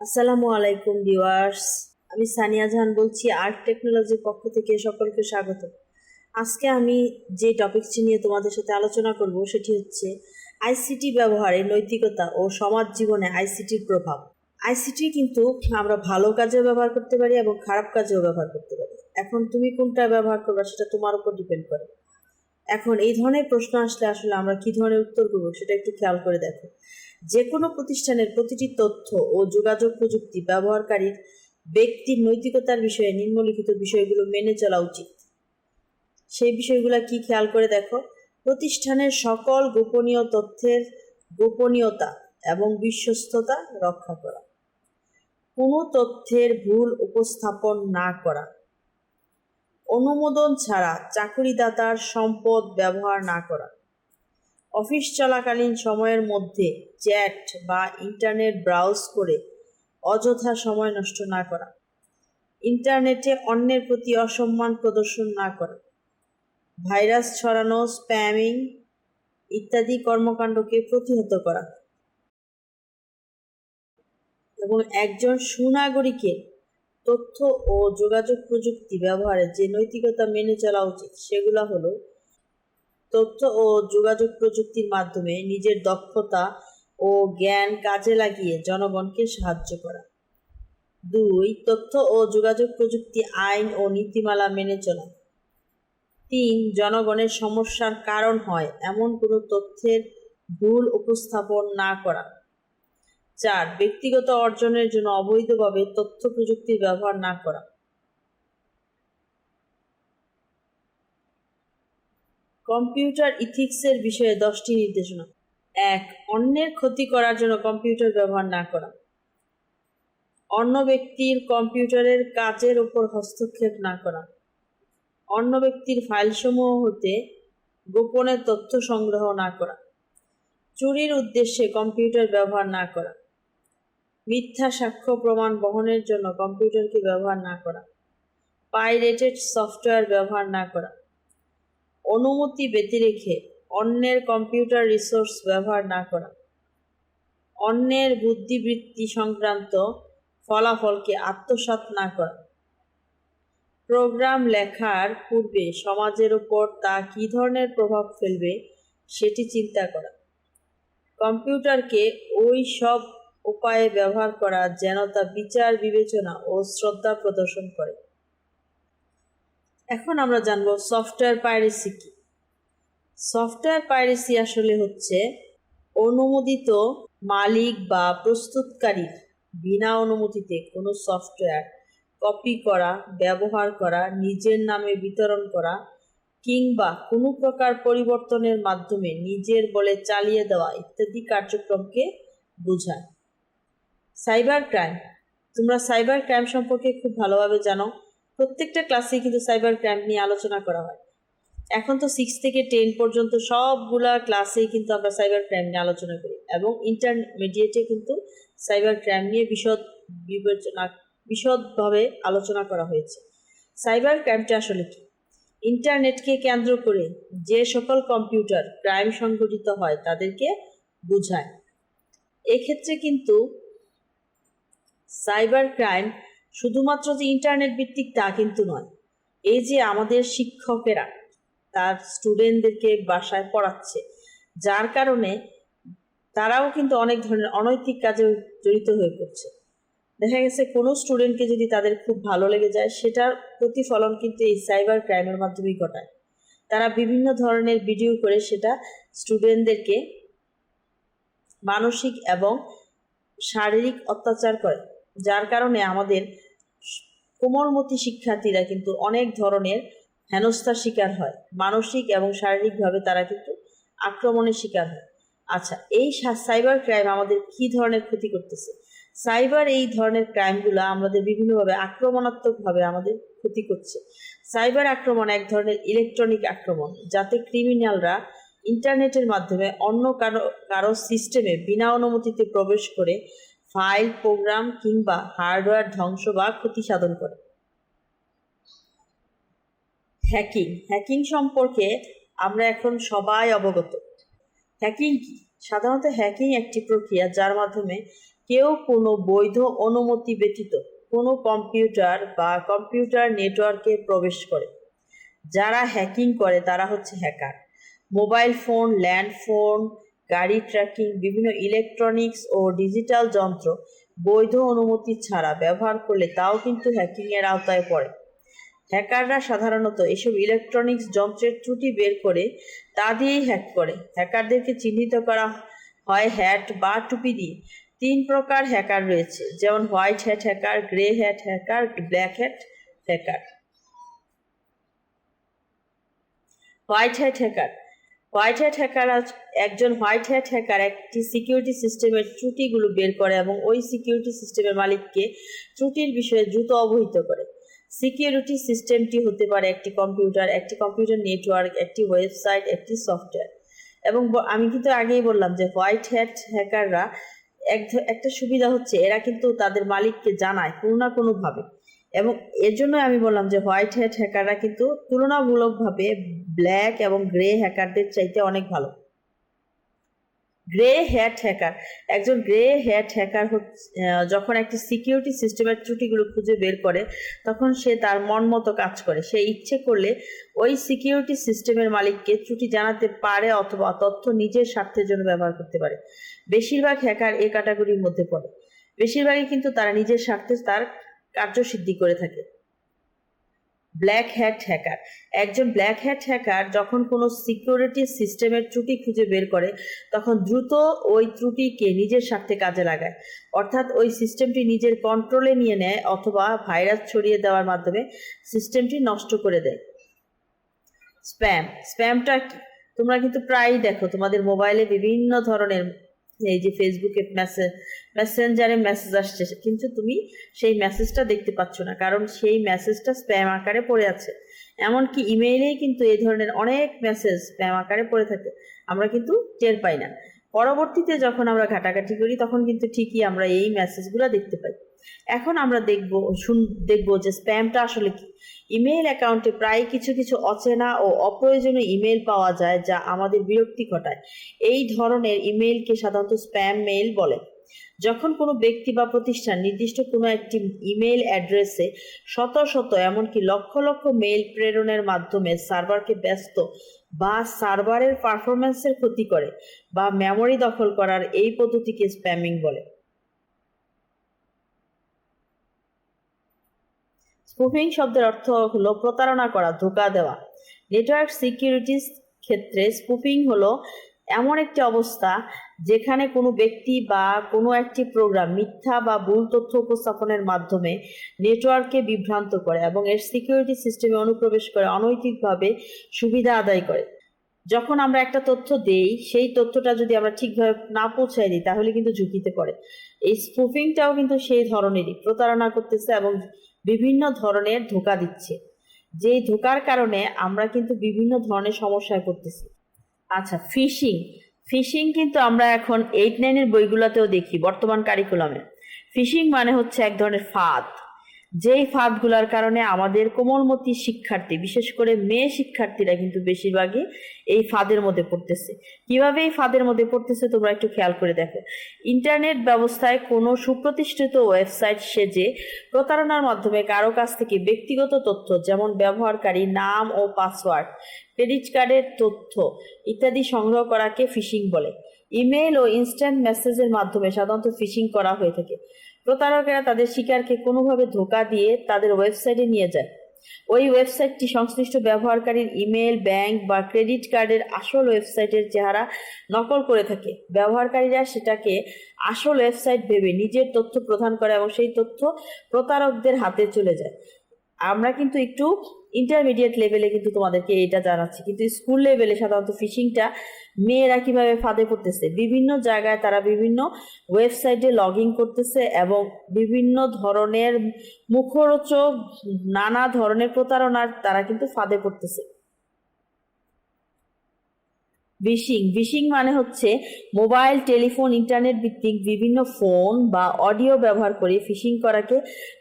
আসসালামু আলাইকুম ভিউয়ার্স, আমি সানিয়া জাহান বলছি আর্ট টেকনোলজির পক্ষ থেকে সকলকে স্বাগত। আজকে আমি যে টপিকটি নিয়ে তোমাদের সাথে আলোচনা করব সেটি হচ্ছে আইসিটি ব্যবহারে নৈতিকতা ও সমাজ জীবনে আইসিটির প্রভাব। আইসিটি কিন্তু আমরা ভালো কাজেও ব্যবহার করতে পারি এবং খারাপ কাজেও ব্যবহার করতে পারি। এখন তুমি কোনটা ব্যবহার করবে সেটা তোমার উপর ডিপেন্ড করে। এখন এই ধরনের প্রশ্ন আসলে আসলে আমরা কি ধরনের উত্তর করব সেটা একটু খেয়াল করে দেখো। যে কোনো প্রতিষ্ঠানের প্রতিটি তথ্য ও যোগাযোগ প্রযুক্তি ব্যবহারকারীর ব্যক্তির নৈতিকতার বিষয়ে নিম্নলিখিত বিষয়গুলো মেনে চলা উচিত। সেই বিষয়গুলো কি খেয়াল করে দেখো? প্রতিষ্ঠানের সকল গোপনীয় তথ্যের গোপনীয়তা এবং বিশ্বস্ততা রক্ষা করা। কোনো তথ্যের ভুল উপস্থাপন না করা। অনুমোদন ছাড়া চাকরিদাতার সম্পদ ব্যবহার না করা। অফিস চলাকালীন সময়ের মধ্যে চ্যাট বা ইন্টারনেট ব্রাউজ করে অযথা সময় নষ্ট না করা। ইন্টারনেটে অন্যের প্রতি অসম্মান প্রদর্শন না করা। ভাইরাস ছড়ানো, স্প্যামিং ইত্যাদি কর্মকাণ্ডকে প্রতিহত করা। এবং একজন সুনাগরিকের তথ্য ও যোগাযোগ প্রযুক্তি ব্যবহারে যে নৈতিকতা মেনে চলা উচিত, সেগুলো হলো তথ্য ও যোগাযোগ প্রযুক্তির মাধ্যমে নিজের দক্ষতা ও জ্ঞান কাজে লাগিয়ে জনগণকে সাহায্য করা। দুই, তথ্য ও যোগাযোগ প্রযুক্তি আইন ও নীতিমালা মেনে চলা। তিন, জনগণের সমস্যার কারণ হয় এমন কোনো তথ্যের ভুল উপস্থাপন না করা। চার, ব্যক্তিগত অর্জনের জন্য অবৈধভাবে তথ্য প্রযুক্তির ব্যবহার না করা। কম্পিউটার ইথিক্সের বিষয়ে দশটি নির্দেশনা। এক, অন্যের ক্ষতি করার জন্য কম্পিউটার ব্যবহার না করা। অন্য ব্যক্তির কম্পিউটারের কাজের উপর হস্তক্ষেপ না করা। অন্য ব্যক্তির ফাইলসমূহ হতে গোপনে তথ্য সংগ্রহ না করা। চুরির উদ্দেশ্যে কম্পিউটার ব্যবহার না করা। মিথ্যা সাক্ষ্য প্রমাণ বহনের জন্য কম্পিউটারকে ব্যবহার না করা। পাইরেটেড সফটওয়্যার ব্যবহার না করা। অনুমতি ব্যতিরেখে অন্যের কম্পিউটার রিসোর্স ব্যবহার না করা। অন্যের বুদ্ধিবৃত্তি সংক্রান্ত ফলাফলকে আত্মসাৎ না করা। প্রোগ্রাম লেখার পূর্বে সমাজের উপর তা কী ধরনের প্রভাব ফেলবে সেটি চিন্তা করা। কম্পিউটারকে ওই সব উপায়ে ব্যবহার করা যেন তা বিচার, বিবেচনা ও শ্রদ্ধা প্রদর্শন করে। এখন আমরা জানব সফটওয়্যার পাইরেসি কি? সফটওয়্যার পাইরেসি আসলে হচ্ছে অনুমোদিত মালিক বা প্রস্তুতকারীর বিনা অনুমতিতে কোনো সফটওয়্যার কপি করা, ব্যবহার করা, নিজের নামে বিতরণ করা কিংবা কোনো প্রকার পরিবর্তনের মাধ্যমে নিজের বলে চালিয়ে দেওয়া ইত্যাদি কার্যক্রমকে বোঝায়। সাইবার ক্রাইম তোমরা সাইবার ক্রাইম সম্পর্কে খুব ভালোভাবে জানো। প্রত্যেকটা ক্লাসে কিন্তু সাইবার ক্রাইম নিয়ে আলোচনা করা হয়। এখন তো সিক্স থেকে টেন পর্যন্ত সবগুলা ক্লাসেই কিন্তু আমরা সাইবার ক্রাইম নিয়ে আলোচনা করি এবং ইন্টারমিডিয়েটে কিন্তু সাইবার ক্রাইম নিয়ে বিশদ বিবেচনা, বিশদভাবে আলোচনা করা হয়েছে। সাইবার ক্রাইমটা আসলে কি? ইন্টারনেটকে কেন্দ্র করে যে সকল কম্পিউটার ক্রাইম সংঘটিত হয় তাদেরকে বোঝায়। এক্ষেত্রে কিন্তু সাইবার ক্রাইম শুধুমাত্র যে ইন্টারনেট ভিত্তিক তা কিন্তু নয়, এই যে আমাদের শিক্ষকেরা তার স্টুডেন্টদেরকে বাসায় পড়াচ্ছে, যার কারণে তারাও কিন্তু অনেক ধরনের অনৈতিক কাজে জড়িত হয়ে পড়ছে। দেখা গেছে কোনো স্টুডেন্টকে যদি তাদের খুব ভালো লেগে যায়, সেটার প্রতিফলন কিন্তু এই সাইবার ক্রাইমের মাধ্যমেই ঘটায়। তারা বিভিন্ন ধরনের ভিডিও করে সেটা স্টুডেন্টদেরকে মানসিক এবং শারীরিক অত্যাচার করে। যার কারণে আমাদের কোমলমতি শিক্ষার্থীরা কিন্তু অনেক ধরনের হেনস্থার শিকার হয়। মানসিক এবং শারীরিকভাবে তারা কিন্তু আক্রমণের শিকার হয়। আচ্ছা এই সাইবার ক্রাইম আমাদের কি ধরনের ক্ষতি করতেছে? সাইবার এই ধরনের ক্রাইমগুলো আমাদের বিভিন্নভাবে আক্রমণাত্মকভাবে আমাদের ক্ষতি করছে। সাইবার আক্রমণ এক ধরনের ইলেকট্রনিক আক্রমণ, যাতে ক্রিমিনালরা ইন্টারনেটের মাধ্যমে অন্য কারও কারও সিস্টেমে বিনা অনুমতিতে প্রবেশ করে ফাইল, প্রোগ্রাম কিংবা হার্ডওয়্যার ধ্বংস বা ক্ষতি সাধন করে। হ্যাকিং। হ্যাকিং সম্পর্কে আমরা এখন সবাই অবগত। হ্যাকিং কি? সাধারণত হ্যাকিং একটি প্রক্রিয়া যার মাধ্যমে কেউ কোনো বৈধ অনুমতি ব্যতীত কোনো কম্পিউটার বা কম্পিউটার নেটওয়ার্কে প্রবেশ করে। যারা হ্যাকিং করে তারা হচ্ছে hacker. Mobile phone, land phone গাড়ি ট্র্যাকিং বিভিন্ন ইলেকট্রনিক্স ও ডিজিটাল যন্ত্র বৈধ অনুমতি ছাড়া ব্যবহার করলে তাও কিন্তু হ্যাকিংয়ের আওতায় পড়ে। হ্যাকাররা সাধারণত এসব ইলেকট্রনিক্স যন্ত্রের ত্রুটি বের করে তা দিয়েই হ্যাক করে। হ্যাকারদেরকে চিহ্নিত করা হয় হ্যাট বা টুপি দিয়ে। তিন প্রকার হ্যাকার রয়েছে, যেমন white hat hacker grey hat hacker black hat hacker white hat hacker white hat hacker একজন হোয়াইট হ্যাট হ্যাকার একটি সিকিউরিটি সিস্টেমের ত্রুটিগুলো বের করে এবং ওই সিকিউরিটি সিস্টেমের মালিককে ত্রুটির বিষয়ে দ্রুত অবহিত করে। সিকিউরিটি সিস্টেমটি হতে পারে একটি কম্পিউটার একটি কম্পিউটার নেটওয়ার্ক, একটি ওয়েবসাইট, একটি সফটওয়্যার। এবং আমি কিন্তু আগেই বললাম যে হোয়াইট হ্যাট হ্যাকাররা এক একটা সুবিধা হচ্ছে এরা কিন্তু তাদের মালিককে জানায় কোনো না কোনোভাবে। এবং এর জন্য আমি বললাম যে হোয়াইট হ্যাট হ্যাকাররা কিন্তু তুলনামূলকভাবে ব্ল্যাক এবং গ্রে হ্যাকারদের চাইতে অনেক ভালো। গ্রে হ্যাট হ্যাকার একজন গ্রে হ্যাট হ্যাকার যখন একটি সিকিউরিটি সিস্টেমের ত্রুটিগুলো খুঁজে বের করে, তখন সে তার মন মতো কাজ করে। সে ইচ্ছে করলে ওই সিকিউরিটি সিস্টেমের মালিককে ত্রুটি জানাতে পারে অথবা তথ্য নিজের স্বার্থের জন্য ব্যবহার করতে পারে। বেশিরভাগ হ্যাকার এ ক্যাটাগরির মধ্যে পড়ে। বেশিরভাগই কিন্তু তারা নিজের স্বার্থে তার কার্যসিদ্ধি করে থাকে। ব্ল্যাক হ্যাট হ্যাকার একজন ব্ল্যাক হ্যাট হ্যাকার যখন কোনো সিকিউরিটি সিস্টেমের ত্রুটি খুঁজে বের করে, তখন দ্রুত ওই ত্রুটিকে নিজের স্বার্থে কাজে লাগায়। অর্থাৎ ওই সিস্টেমটি নিজের কন্ট্রোলে নিয়ে নেয় অথবা ভাইরাস ছড়িয়ে দেওয়ার মাধ্যমে সিস্টেমটি নষ্ট করে দেয়। স্প্যাম স্প্যামটা তোমরা কিন্তু প্রায়ই দেখো, তোমাদের মোবাইলে বিভিন্ন ধরনের এই যে ফেসবুকে মেসেজ মেসেঞ্জারে মেসেজ আসছে। কিন্তু তুমি সেই মেসেজটা দেখতে পাচ্ছ না, কারণ সেই মেসেজটা স্প্যাম আকারে পড়ে আছে। এমনকি ইমেইলেই কিন্তু এই ধরনের অনেক মেসেজ স্প্যাম আকারে পড়ে থাকে, আমরা কিন্তু টের পাই না। পরবর্তীতে যখন আমরা ঘাটাঘাটি করি, তখন কিন্তু ঠিকই আমরা এই মেসেজগুলো দেখতে পাই। এখন আমরা দেখব, শুন, দেখব যে স্প্যামটা আসলে কি। ইমেইল অ্যাকাউন্টে প্রায় কিছু কিছু অচেনা ও অপ্রয়োজনীয় ইমেল পাওয়া যায় যা আমাদের বিরক্তি ঘটায়। এই ধরনের ইমেইলকে সাধারণত স্প্যাম মেইল বলে। যখন কোনো ব্যক্তি বা প্রতিষ্ঠান নির্দিষ্ট কোনো একটি ইমেইল অ্যাড্রেসে শত শত এমনকি লক্ষ লক্ষ মেইল প্রেরণের মাধ্যমে সার্ভারকে ব্যস্ত বা সার্ভারের পারফরম্যান্সের ক্ষতি করে বা মেমরি দখল করার এই পদ্ধতিকে স্প্যামিং বলে। স্পুফিং শব্দের অর্থ হলো প্রতারণা করা, ধোকা দেওয়া। নেটওয়ার্ক সিকিউরিটির ক্ষেত্রে স্পুফিং হলো এমন একটি অবস্থা যেখানে কোনো ব্যক্তি বা কোনো একটি প্রোগ্রাম মিথ্যা বা ভুল তথ্য উপস্থাপনের মাধ্যমে নেটওয়ার্ককে বিভ্রান্ত করে এবং এর সিকিউরিটি সিস্টেমে অনুপ্রবেশ করে, অনৈতিকভাবে সুবিধা আদায় করে। যখন আমরা একটা তথ্য দেই, সেই তথ্যটা যদি আমরা ঠিকভাবে না পৌঁছায় দিই, তাহলে কিন্তু ঝুঁকিতে পড়ে। এই স্পুফিংটাও কিন্তু সেই ধরনেরই প্রতারণা করতেছে এবং বিভিন্ন ধরনের ধোকা দিচ্ছে। যেই ধোকার কারণে আমরা কিন্তু বিভিন্ন ধরনের সমস্যায় পড়তেছি। আচ্ছা ফিশিং ফিশিং কিন্তু আমরা এখন এইট নাইনের বইগুলোতেও দেখি, বর্তমান কারিকুলামে ফিশিং মানে হচ্ছে এক ধরনের ফাঁদ। যেই ফাঁদগুলোর কারণে আমাদের কোমলমতি শিক্ষার্থী, বিশেষ করে মেয়ে শিক্ষার্থীরা কিন্তু বেশিরভাগই এই ফাঁদের মধ্যে পড়তেছে। কীভাবে এই ফাঁদের মধ্যে পড়তেছে তোমরা একটু খেয়াল করে দেখো। ইন্টারনেট ব্যবস্থায় কোনো সুপ্রতিষ্ঠিত ওয়েবসাইট সেজে প্রতারণার মাধ্যমে কারও কাছ থেকে ব্যক্তিগত তথ্য, যেমন ব্যবহারকারী নাম ও পাসওয়ার্ড, ক্রেডিট কার্ডের তথ্য ইত্যাদি সংগ্রহ করাকে ফিশিং বলে। ইমেল ও ইনস্ট্যান্ট মেসেজের মাধ্যমে সাধারণত ফিশিং করা হয়ে থাকে। প্রতারকেরা তাদের শিকারকে কোনোভাবে ধোকা দিয়ে তাদের ওয়েবসাইটে নিয়ে যায়। ওই ওয়েবসাইটটি সংশ্লিষ্ট ব্যবহারকারীর ইমেল, ব্যাংক বা ক্রেডিট কার্ডের আসল ওয়েবসাইটের চেহারা নকল করে থাকে। ব্যবহারকারীরা সেটাকে আসল ওয়েবসাইট ভেবে নিজের তথ্য প্রদান করে এবং সেই তথ্য প্রতারকদের হাতে চলে যায়। আমরা কিন্তু একটু ইন্টারমিডিয়েট লেভেলে কিন্তু তোমাদেরকে এটা জানাচ্ছি। কিন্তু স্কুল লেভেলে সাধারণত ফিশিংটা মেয়েরা কীভাবে ফাঁদে পড়তেছে? বিভিন্ন জায়গায় তারা বিভিন্ন ওয়েবসাইটে লগ ইন করতেছে এবং বিভিন্ন ধরনের মুখরোচক নানা ধরনের প্রতারণার তারা কিন্তু ফাঁদে পড়তেছে। ভিশিং ভিশিং মানে হচ্ছে মোবাইল টেলিফোন ইন্টারনেট ভিত্তিক বিভিন্ন ফোন বা অডিও ব্যবহার করে ফিশিং করাকে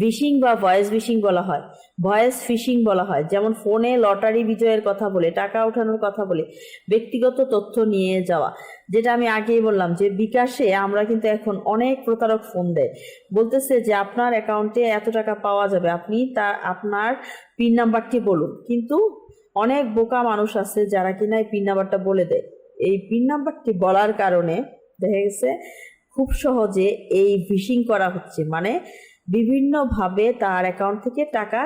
ভিশিং বা ভয়েস ভিশিং বলা হয়। ভয়েস ফিশিং বলা হয়। যেমন ফোনে লটারি বিজয়ের কথা বলে, টাকা ওঠানোর কথা বলে, ব্যক্তিগত তথ্য নিয়ে যাওয়া। যেটা আমি আগেই বললাম যে বিকাশে আমরা কিন্তু এখন অনেক প্রতারক ফোন দেয়। বলতেছে যে আপনার অ্যাকাউন্টে এত টাকা পাওয়া যাবে, আপনি তার আপনার পিন নাম্বারটি বলুন। কিন্তু অনেক বোকা মানুষ আছে যারা কিনা এই পিন নাম্বারটা বলে দেয়। এই পিন নাম্বারটি বলার কারণে দেখা গেছে খুব সহজে এই ফিশিং করা হচ্ছে। মানে বিভিন্নভাবে তার অ্যাকাউন্ট থেকে টাকা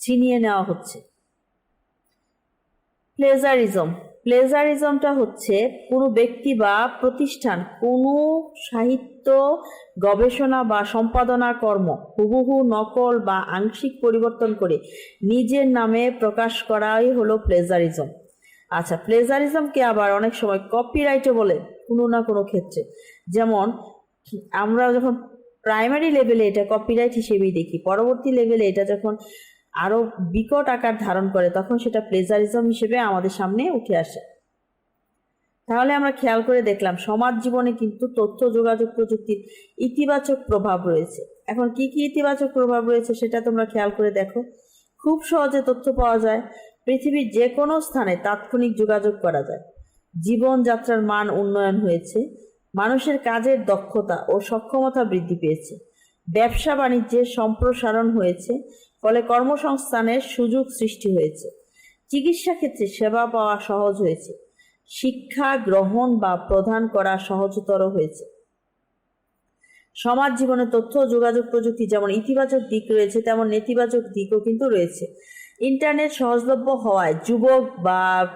ছিনিয়ে নেওয়া হচ্ছে। প্লেজারিজম প্লেজারিজমটা হচ্ছে কোনো ব্যক্তি বা প্রতিষ্ঠান, কোনো সাহিত্য, গবেষণা বা সম্পাদনা কর্ম হুবহু নকল বা আংশিক পরিবর্তন করে নিজের নামে প্রকাশ করাই হলো প্লেজারিজম। আচ্ছা প্লেজারিজমকে আবার অনেক সময় কপিরাইটও বলে কোনো না কোনো ক্ষেত্রে। যেমন, আমরা যখন প্রাইমারি লেভেলে এটা কপিরাইট হিসেবেই দেখি, পরবর্তী লেভেলে এটা যখন আরও বিকট আকার ধারণ করে, তখন সেটা প্লেজারিজম হিসেবে আমাদের সামনে উঠে আসে। তাহলে আমরা খেয়াল করে দেখলাম, সমাজ জীবনে কিন্তু তথ্য, যোগাযোগ প্রযুক্তির ইতিবাচক প্রভাব রয়েছে। এখন কি কি ইতিবাচক প্রভাব রয়েছে সেটা তোমরা খেয়াল করে দেখো। খুব সহজে তথ্য পাওয়া যায়, পৃথিবীর যে কোনো স্থানে তাৎক্ষণিক যোগাযোগ করা যায়। জীবনযাত্রার মান উন্নয়ন হয়েছে, মানুষের কাজের দক্ষতা ও সক্ষমতা বৃদ্ধি পেয়েছে। ব্যবসা বাণিজ্যের সম্প্রসারণ হয়েছে ফলে কর্মসংস্থানের সুযোগ সৃষ্টি হয়েছে। চিকিৎসা ক্ষেত্রে সেবা পাওয়া সহজ হয়েছে। শিক্ষা গ্রহণ বা প্রদান করা সহজতর হয়েছে। সমাজ জীবনে তথ্য যোগাযোগ প্রযুক্তি যেমন ইতিবাচক দিক রয়েছে, তেমন নেতিবাচক দিকও কিন্তু রয়েছে। ইন্টারনেট সহজলভ্য হওয়ায় যুবক বা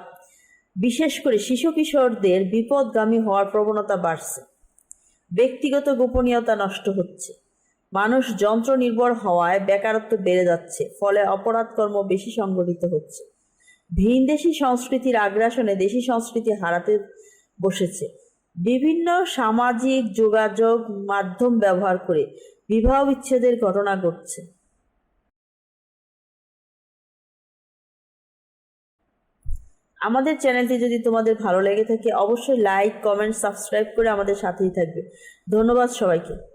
বিশেষ করে শিশু কিশোরদের বিপদগামী হওয়ার প্রবণতা বাড়ছে। ব্যক্তিগত গোপনীয়তা নষ্ট হচ্ছে। মানুষ যন্ত্র নির্ভর হওয়ায় বেকারত্ব বেড়ে যাচ্ছে, ফলে অপরাধকর্ম বেশি সংগঠিত হচ্ছে। ভিনদেশি সংস্কৃতির আগ্রাসনে দেশি সংস্কৃতি হারাতে বসেছে। বিভিন্ন সামাজিক যোগাযোগ মাধ্যম ব্যবহার করে বিবাহ বিচ্ছেদের ঘটনা ঘটছে। আমাদের চ্যানেলটি যদি তোমাদের ভালো লেগে থাকে, অবশ্যই লাইক, কমেন্ট, সাবস্ক্রাইব করে আমাদের সাথেই থাকবে। ধন্যবাদ সবাইকে।